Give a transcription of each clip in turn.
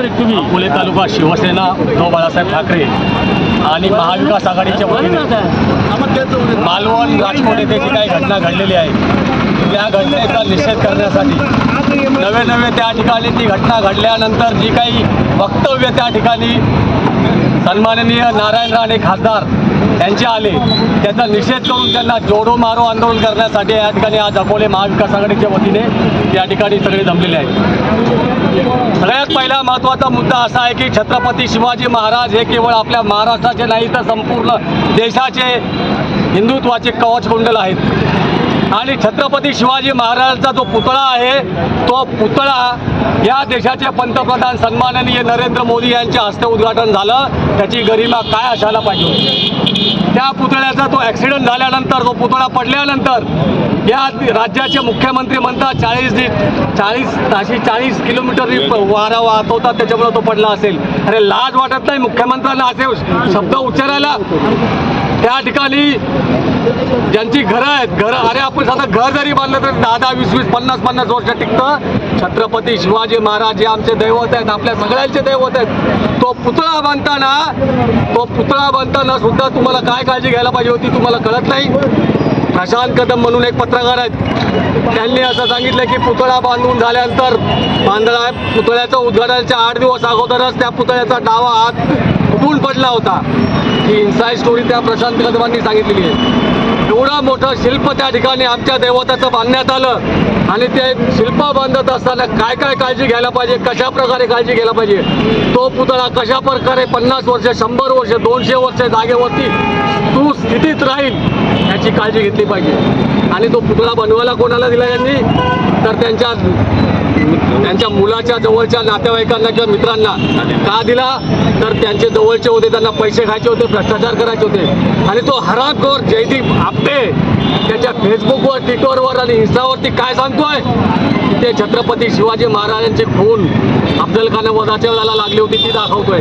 एकंदरीत तुम्ही. अकोले तालुका शिवसेना उद्धव बाळासाहेब ठाकरे आणि महाविकास आघाडीच्या वतीने. मालवण राजकोट येथे जी काही घटना घडलेली आहे त्या घटनेचा निषेध करण्यासाठी नवे नवे त्या ठिकाणी ती घटना घडल्यानंतर जी काही वक्तव्य त्या ठिकाणी सन्माननीय नारायण राणे खासदार यांचे आले त्याचा निषेध करून त्यांना जोडो मारो आंदोलन करण्यासाठी या ठिकाणी आज अकोले महाविकास आघाडीच्या वतीने या ठिकाणी सगळे जमलेले आहेत. सगळ्यात पहिला महत्त्वाचा मुद्दा असा आहे की छत्रपती शिवाजी महाराज हे केवळ आपल्या महाराष्ट्राचे नाही तर संपूर्ण देशाचे हिंदुत्वाचे कवच कुंडल आहेत. आणि छत्रपती शिवाजी महाराजांचा जो पुतळा आहे तो पुतळा या देशाचे पंतप्रधान सन्माननीय नरेंद्र मोदी यांच्या हस्ते उद्घाटन झालं. त्याची गरिमा काय असायला पाहिजे त्या पुतळ्याचा तो ॲक्सिडेंट झाल्यानंतर तो पुतळा पडल्यानंतर या राज्याचे मुख्यमंत्री म्हणतात चाळीस चाळीस ताशी चाळीस किलोमीटर वारा वाहत होता त्याच्यामुळे तो पडला असेल. अरे लाज वाटत नाही मुख्यमंत्र्यांना असे शब्द उच्चारायला. त्या ठिकाणी ज्यांची घरं आहेत घरं अरे आपण साधं घर जरी बांधलं तर दहा दहा वीस वीस पन्नास पन्नास वर्ष टिकतं. छत्रपती शिवाजी महाराज हे आमचे दैवत आहेत आपल्या सगळ्यांचे दैवत आहेत. तो पुतळा बांधताना तो पुतळा बांधताना सुद्धा तुम्हाला काय काळजी घ्यायला पाहिजे होती तुम्हाला कळत नाही? प्रशांत कदम म्हणून एक पत्रकार आहेत. त्यांनी असं सांगितलं की पुतळा बांधून झाल्यानंतर बांधळा पुतळ्याचं उद्घाटनाच्या आठ दिवस अगोदरच त्या पुतळ्याचा डावा हात फुटून पडला होता. ही इन्साईड स्टोरी त्या प्रशांत कदमांनी सांगितलेली आहे. एवढं मोठं शिल्प त्या ठिकाणी आमच्या दैवताचं बांधण्यात आलं. आणि ते शिल्प बांधत असताना काय काय काळजी घ्यायला पाहिजे? कशा प्रकारे काळजी घ्यायला पाहिजे? तो पुतळा कशा प्रकारे पन्नास वर्ष शंभर वर्ष दोनशे वर्ष जागेवरती तू स्थितीत राहील याची काळजी घेतली पाहिजे. आणि तो पुतळा बनवायला कोणाला दिला यांनी? तर त्यांच्या त्यांच्या मुलाच्या जवळच्या नातेवाईकांना किंवा मित्रांना का दिला? तर त्यांचे जवळचे होते त्यांना पैसे खायचे होते भ्रष्टाचार करायचे होते. आणि तो हरामखोर जयदीप आपटे त्याच्या फेसबुकवर ट्विटरवर आणि इन्स्टावरती काय सांगतोय? ते छत्रपती शिवाजी महाराजांचे खून अफजल खान वधाच्या वेळेला लागली होती ती दाखवतोय.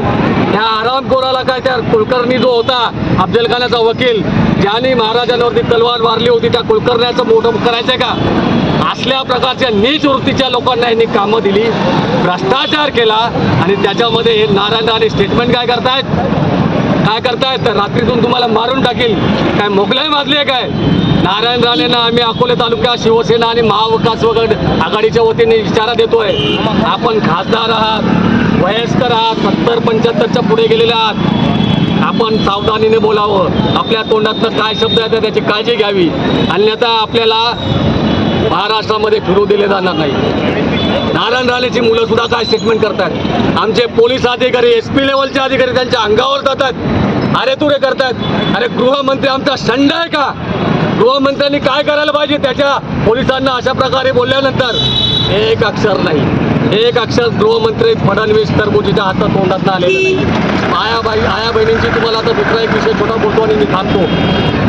त्या हरामखोराला काय त्या कुलकर्णी जो होता अफजल खानाचा वकील ज्याने महाराजांवरती तलवार मारली होती त्या कुलकर्ण्याचं मोठं करायचंय का? असल्या प्रकारच्या नीच वृत्तीच्या लोकांना यांनी कामं दिली भ्रष्टाचार केला आणि त्याच्यामध्ये हे नारायण राणे स्टेटमेंट काय करतायत? काय करतायत? तर रात्रीतून तुम्हाला मारून टाकेल. काय मोगलाई माजली आहे काय? नारायण राणेंना आम्ही अकोले तालुक्यात शिवसेना आणि महाविकास वगैरे आघाडीच्या वतीने इशारा देतोय. आपण खासदार आहात वयस्कर आहात सत्तर पंच्याहत्तरच्या पुढे गेलेले आहात. आपण सावधानीने बोलावं. आपल्या तोंडातनं काय शब्द येतात त्याची काळजी घ्यावी. अन्यथा आपल्याला महाराष्ट्रामध्ये फिरू दिले जाणार नाही. नारायण राणेची मुलं सुद्धा काय स्टेटमेंट करतात आमचे पोलीस अधिकारी एस पी लेवलचे अधिकारी त्यांच्या अंगावर जातात. अरे तुरे करतात अरे गृहमंत्री आमचा संड आहे का? गृहमंत्र्यांनी काय करायला पाहिजे? त्याच्या पोलिसांना अशा प्रकारे बोलल्यानंतर एक अक्षर नाही. एक अक्षर गृहमंत्री फडणवीस तरबुजीच्या हातात तोंडात आलेलं नाही. आयाबाई आया बहिणींची तुम्हाला आता दुसरा एक विषय छोटा बोलतो आणि मी थांबतो.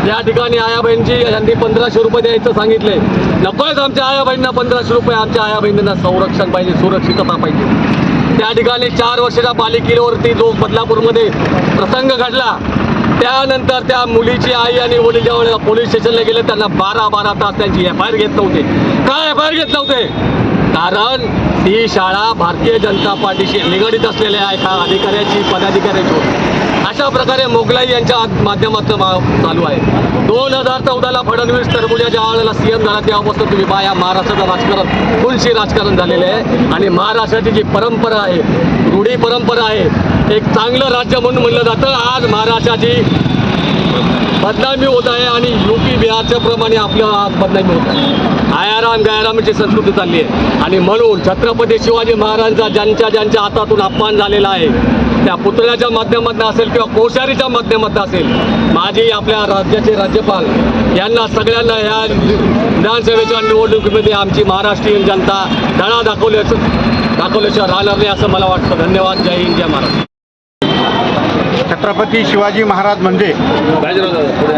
या ठिकाणी आया बहिणीची यांनी पंधराशे रुपये द्यायचं सांगितले. नकोच आमच्या आया बहिणींना पंधराशे रुपये आमच्या आया बहिणींना संरक्षण पाहिजे सुरक्षितता पाहिजे. त्या ठिकाणी चार वर्षाच्या बालिकेवरती जो बदलापूरमध्ये प्रसंग घडला त्यानंतर त्या मुलीची आई आणि वडील ज्या पोलीस स्टेशनला गेले त्यांना बारा बारा तास त्यांची एफ आय आर घेत नव्हते. काय एफ आय आर घेत नव्हते? कारण ही शाळा भारतीय जनता पार्टीशी निगडीत असलेल्या एका अधिकाऱ्याची पदाधिकाऱ्याची. होती अशा प्रकारे मोगलाई यांच्या माध्यमातून मा- चालू आहे. दोन हजार चौदाला फडणवीस तरबुजा ज्या वेळेला सीएम झाला तेव्हापासून तुम्ही पहा या महाराष्ट्राचं राजकारण फुलशी राजकारण झालेलं आहे. आणि महाराष्ट्राची जी परंपरा आहे रूढी परंपरा आहे एक चांगलं राज्य म्हणून म्हणलं जातं. आज महाराष्ट्राची बदनामी होत आहे आणि युपी बिहारच्या प्रमाणे आपल्या बदनामी होत आहे. आयाराम गायारामाची संस्कृती चालली आहे. आणि म्हणून छत्रपती शिवाजी महाराजांचा ज्यांच्या ज्यांच्या हातातून अपमान झालेला आहे त्या पुतळ्याच्या माध्यमातून असेल किंवा कोश्यारीच्या माध्यमातून असेल माझी आपल्या राज्याचे राज्यपाल यांना सगळ्यांना या विधानसभेच्या निवडणुकीमध्ये आमची महाराष्ट्रीयन जनता धडा दाखवल्याचं दाखवल्याशिवाय राहणार नाही असं मला वाटतं. धन्यवाद. जय हिंद. जय महाराष्ट्र. छत्रपती शिवाजी महाराज म्हणजे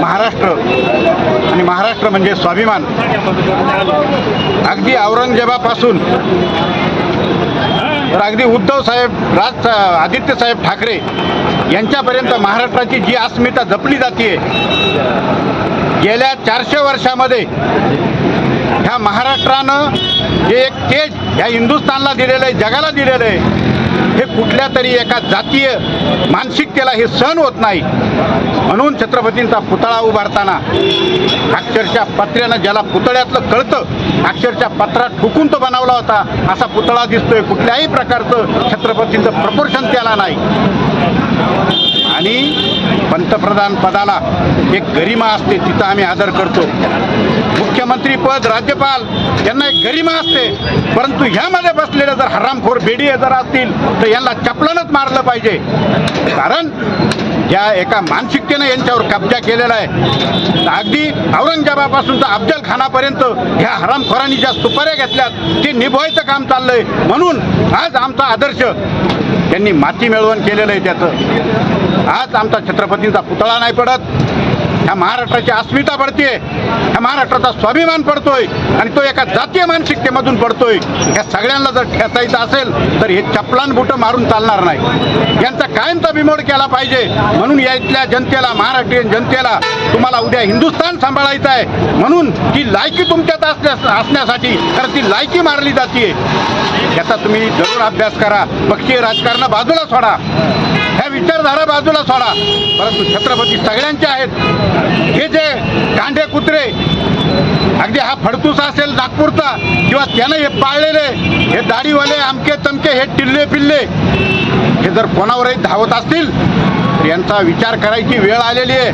महाराष्ट्र. आणि महाराष्ट्र म्हणजे स्वाभिमान. अगदी औरंगजेबापासून. तर अगदी उद्धव साहेब राज आदित्य साहेब ठाकरे यांच्यापर्यंत महाराष्ट्राची जी अस्मिता जपली जाते गेल्या चारशे वर्षामध्ये ह्या महाराष्ट्रानं जे एक तेज ह्या हिंदुस्थानला दिलेलं आहे जगाला दिलेलं आहे हे कुठल्या तरी एका जातीय मानसिकतेला हे सहन होत नाही. म्हणून छत्रपतींचा पुतळा उभारताना अक्षरशः पत्र्यानं ज्याला पुतळ्यातलं कळतं अक्षरशः पत्रा ठुकून तो बनवला होता. असा पुतळा दिसतोय कुठल्याही प्रकारचं. छत्रपतींचं प्रपोर्शन त्याला नाही. आणि पंतप्रधान पदाला एक गरिमा असते तिथं आम्ही आदर करतो. मुख्यमंत्री पद राज्यपाल यांना एक गरिमा असते. परंतु ह्यामध्ये बसलेले जर हरामखोर बेडीए जर असतील तर यांना चपलनच मारलं पाहिजे. कारण या एका मानसिकतेनं यांच्यावर कब्जा केलेला आहे. अगदी औरंगजेबापासून तर अफजल खानापर्यंत ह्या हरामखोरांनी ज्या सुपाऱ्या घेतल्यात ते निभवायचं काम चाललंय. म्हणून आज आमचा आदर्श त्यांनी माती मिळवण केलेलं आहे त्याचं. आज आमचा छत्रपतींचा पुतळा नाही पडत. ह्या महाराष्ट्राची अस्मिता पडते ह्या महाराष्ट्राचा स्वाभिमान पडतोय आणि तो एका जातीय मानसिकतेमधून पडतोय ह्या सगळ्यांना जर ठेचायचं असेल तर हे चपलान बुटं मारून चालणार नाही. यांचा कायमचा बिमोड केला पाहिजे. म्हणून या इथल्या जनतेला महाराष्ट्रीयन जनतेला तुम्हाला उद्या हिंदुस्थान सांभाळायचं आहे. म्हणून ती लायकी तुमच्यात असल्या असण्यासाठी कारण ती लायकी मारली जाते याचा तुम्ही जरूर अभ्यास करा. पक्षीय राजकारण बाजूला सोडा. ह्या विचारधारा बाजूला सोडा. परंतु छत्रपती सगळ्यांचे आहेत. हे जे गांडे कुत्रे अगदी हा फडतूस असेल नागपूरचा किंवा त्यानं हे पाळलेले हे दाढीवाले आमके तमके हे टिल्ले पिल्ले हे जर कोणावरही धावत असतील तर यांचा विचार करायची वेळ आलेली आहे.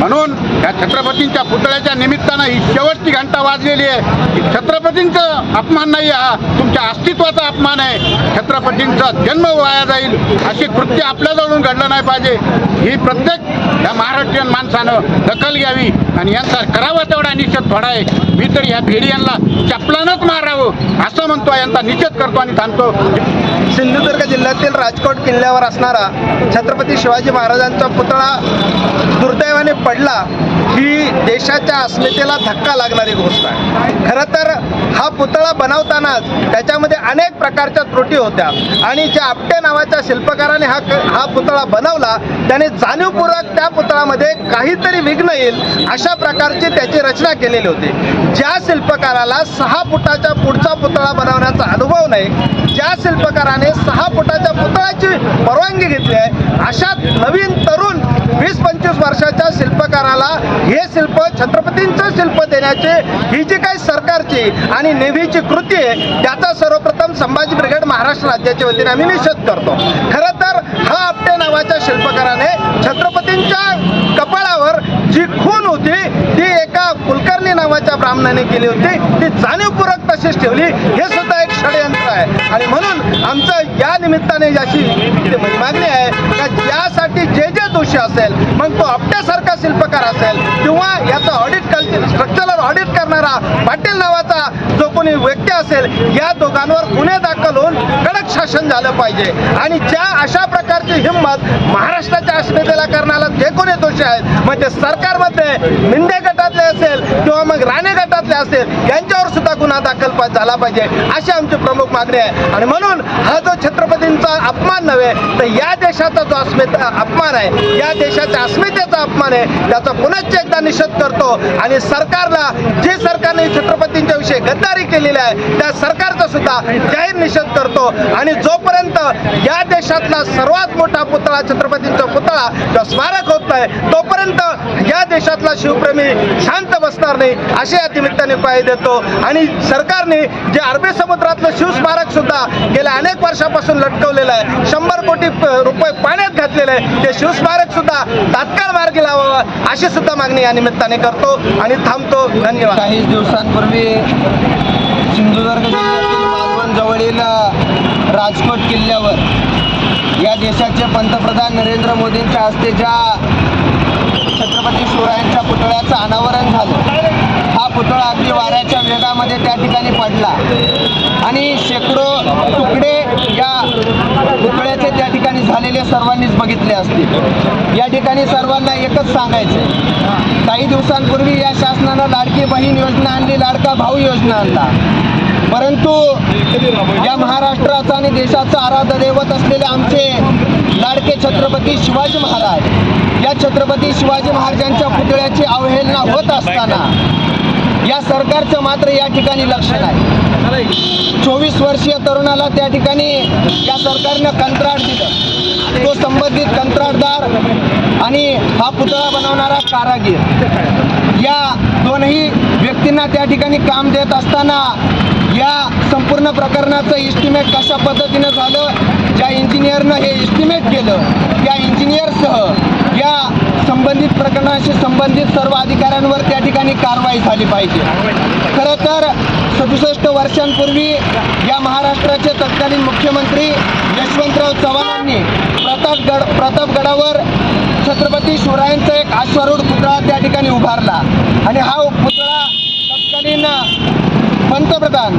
म्हणून या छत्रपतींच्या पुतळ्याच्या निमित्तानं ही शेवटची घंटा वाजलेली आहे. छत्रपतींचं अपमान नाही हा. तुमच्या अस्तित्वाचा अपमान आहे. छत्रपतींचा जन्म वाया जाईल. अशी कृत्य आपल्याजवळून घडलं नाही पाहिजे. ही प्रत्येक या महाराष्ट्रीयन माणसानं दखल घ्यावी आणि यांचा करावा तेवढा निषेध थोडा आहे. मी तर ह्या भेडी यांना चपलानच मारावं असं म्हणतो. यांचा निषेध करतो आणि थांबतो. सिंधुदुर्ग जिल्ह्यातील राजकोट किल्ल्यावर असणारा छत्रपती शिवाजी महाराजांचा पुतळा दुर्दैवाने पडला ही देशाच्या अस्मितेला धक्का लागणारी गोष्ट आहे. खरं तर हा पुतळा बनवतानाच त्याच्यामध्ये अनेक प्रकारच्या त्रुटी होत्या. आणि ज्या आपटे नावाच्या शिल्पकाराने हा हा पुतळा बनवला त्याने जाणीवपूर्वक त्या पुतळामध्ये काहीतरी विघ्न येईल अशा प्रकारची त्याची रचना केलेली होती. ज्या शिल्पकाराला सहा फुटाच्या पुढचा पुतळा बनवण्याचा अनुभव नाही ज्या शिल्पकाराने सहा फुटाच्या पुतळ्याची परवानगी घेतली आहे अशा नवीन तरुण वीस पंचवीस वर्षाच्या शिल्पकाराला हे शिल्प छत्रपतींचं शिल्प देण्याचे ही जी काही सरकारची आणि नेव्हीची कृती आहे त्याचा सर्वप्रथम संभाजी ब्रिगेड महाराष्ट्र राज्याच्या वतीने आम्ही निषेध करतो. खरं तर हा आपटे नावाच्या शिल्पकाराने छत्रपतींच्या कपाळावर जी खून होती ती एका कुलकर्णी नावाच्या ब्राह्मणाने केली होती. ती जाणीवपूर्वक तशीच ठेवली. हे सुद्धा एक षडयंत्र आहे. आणि म्हणून आमचा या निमित्ताने अशी म्हणजे मागणी आहे का ज्यासाठी जे जे दोषी असेल मग तो आपल्यासारखा शिल्पकार असेल किंवा याचं ऑडिट स्ट्रक्चरल ऑडिट करणारा पाटील नावाचा जो कोणी व्यक्ती असेल या दोघांवर गुन्हे दाखल होऊन कडक शासन झालं पाहिजे. आणि ज्या अशा प्रकारची हिंमत महाराष्ट्राच्या अस्मितेला करणारा जे कोणी दोषी आहेत मग ते सरकारमध्ये मिंदे गटातले असेल किंवा मग राणे गटातले असेल यांच्यावर सुद्धा गुन्हा दाखल झाला पाहिजे अशी आमची प्रमुख मागणी आहे. आणि म्हणून हा जो छत्रपतींचा अपमान नव्हे तर या देशाचा जो अस्मिता अपमान आहे या देशाच्या अस्मितेचा अपमान आहे त्याचा पुनश्च एकदा निषेध करतो. आणि सरकारला जे सरकारने छत्रपतींच्या विषयी गद्दारी केलेली आहे त्या सरकारचा सुद्धा जाहीर निषेध करतो. आणि जोपर्यंत या देशातला सर्वात मोठा पुतळा छत्रपतींचा पुतळा जो स्मारक होत नाही तोपर्यंत या देशातला शिवप्रेमी शांत बसणार नाही असे या निमित्ताने उपाय देतो. आणि सरकारने जे अरबी समुद्रातलं शिवस्मारक सुद्धा गेल्या अनेक वर्षापासून लटकवलेलं आहे. शंभर कोटी रुपये पाण्यात घातलेले आहे. ते शिवस्मारक सुद्धा तात्काळ मार्गी लावावं अशी सुद्धा मागणी या निमित्ताने करतो आणि थांबतो. धन्यवाद. काही दिवसांपूर्वी सिंधुदुर्ग जिल्ह्यातील मालवण जवळील राजकोट किल्ल्यावर या देशाचे पंतप्रधान नरेंद्र मोदींच्या हस्ते ज्या छत्रपती शिवरायांच्या पुतळ्याचं अनावरण झालं हा पुतळा अगदी वाऱ्याच्या वेगामध्ये त्या ठिकाणी पडला. आणि शेकडो तुकडे या तुकड्याचे त्या ठिकाणी झालेले सर्वांनीच बघितले असतील. या ठिकाणी सर्वांना एकच सांगायचं काही दिवसांपूर्वी या शासनानं लाडकी बहीण योजना आणली लाडका भाऊ योजना आणला. परंतु या महाराष्ट्राचा आणि देशाचा आराध्य दैवत असलेले आमचे लाडके छत्रपती शिवाजी महाराज या छत्रपती शिवाजी महाराजांच्या पुतळ्याची अवहेलना होत असताना या सरकारचं मात्र या ठिकाणी लक्ष नाही चोवीस वर्षीय तरुणाला त्या ठिकाणी या सरकारनं कंत्राट दिलं. तो संबंधित कंत्राटदार आणि हा पुतळा बनवणारा कारागीर. या दोनही व्यक्तींना त्या ठिकाणी काम देत असताना या संपूर्ण प्रकरणाचं इस्टिमेट कशा पद्धतीनं झालं? ज्या इंजिनियरनं हे इस्टिमेट केलं त्या इंजिनियरसह या संबंधित प्रकरणाशी संबंधित सर्व अधिकाऱ्यांवर त्या ठिकाणी कारवाई झाली पाहिजे. खरं तर सदुसष्ट वर्षांपूर्वी या महाराष्ट्राचे तत्कालीन मुख्यमंत्री यशवंतराव चव्हाणांनी प्रतापगड प्रतापगडावर छत्रपती शिवरायांचा एक अश्वारूढ पुतळा त्या ठिकाणी उभारला. आणि हा पुतळा तत्कालीन पंतप्रधान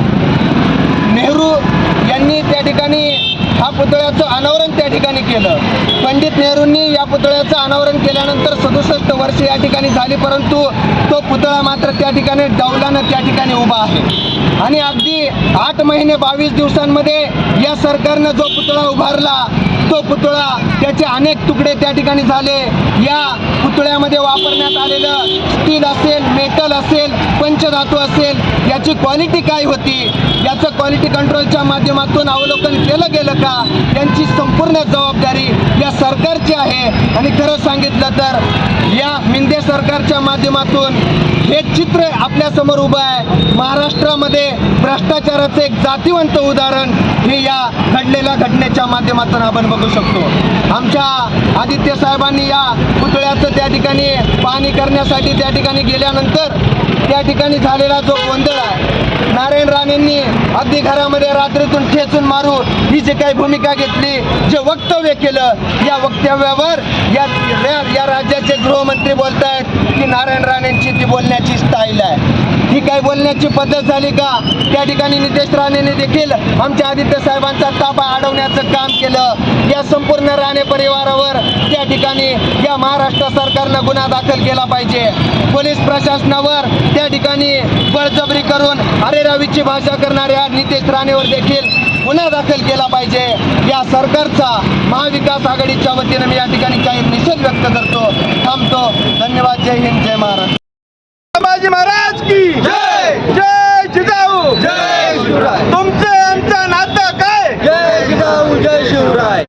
नेहरू यांनी त्या ठिकाणी हा पुतळ्याचं अनावरण त्या ठिकाणी केलं. पंडित नेहरूंनी या पुतळ्याचं अनावरण केल्यानंतर सदुसष्ट वर्ष या ठिकाणी झाली परंतु तो पुतळा मात्र त्या ठिकाणी डौलानं त्या ठिकाणी उभा आहे. आणि अगदी आठ महिने बावीस दिवसांमध्ये या सरकारनं जो पुतळा उभारला तो पुतळा त्याचे अनेक तुकडे त्या ठिकाणी झाले. या पुतळ्यामध्ये वापरण्यात आलेलं स्टील असेल मेटल असेल पंचधातू असेल याची क्वालिटी क्वालिटी काय होती? याचं क्वालिटी कंट्रोलच्या माध्यमातून अवलोकन केलं गेलं का? यांची संपूर्ण जबाबदारी या सरकारची आहे. आणि खरं सांगितलं तर या मिंदे सरकारच्या माध्यमातून हे चित्र आपल्यासमोर उभं आहे. महाराष्ट्रामध्ये भ्रष्टाचाराचं एक जातीवंत उदाहरण हे या घडलेल्या घटनेच्या माध्यमातून आपण बघू शकतो. आमच्या आदित्य साहेबांनी या पुतळ्याचं त्या ठिकाणी पाहणी करण्यासाठी त्या ठिकाणी गेल्यानंतर त्या ठिकाणी झालेला जो गोंधळ आहे नारायण राणेंनी अगदी घरामध्ये रात्रीतून ठेचून मारून ही जी काही भूमिका घेतली जे वक्तव्य केलं या वक्तव्यावर या या- या राज्याचे गृहमंत्री बोलत आहेत की नारायण राणेंची ती बोलण्याची स्टाईल आहे. ही काय बोलण्याची पद्धत झाली का? त्या ठिकाणी नितेश राणेने देखील आमच्या आदित्य साहेबांचा ताबा अडवण्याचं काम केलं. या संपूर्ण राणे परिवारावर त्या ठिकाणी या महाराष्ट्र सरकारनं गुन्हा दाखल केला पाहिजे. पोलीस प्रशासनावर त्या ठिकाणी बळजबरी करून अरेरावीची भाषा करणाऱ्या नितेश राणेवर देखील गुन्हा दाखल केला पाहिजे. या सरकारचा महाविकास आघाडीच्या वतीनं मी या ठिकाणी काही निषेध व्यक्त करतो. थांबतो. धन्यवाद. जय हिंद. जय महाराष्ट्र.